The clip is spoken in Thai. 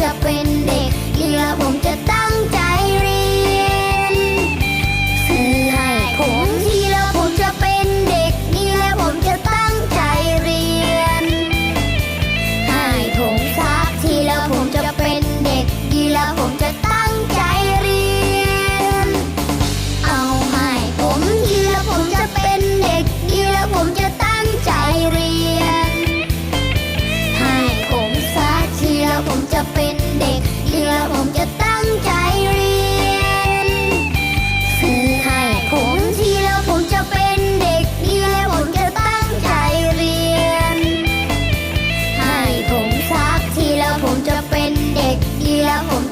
จะเป็นเด็กเรือผมจะตั้ la.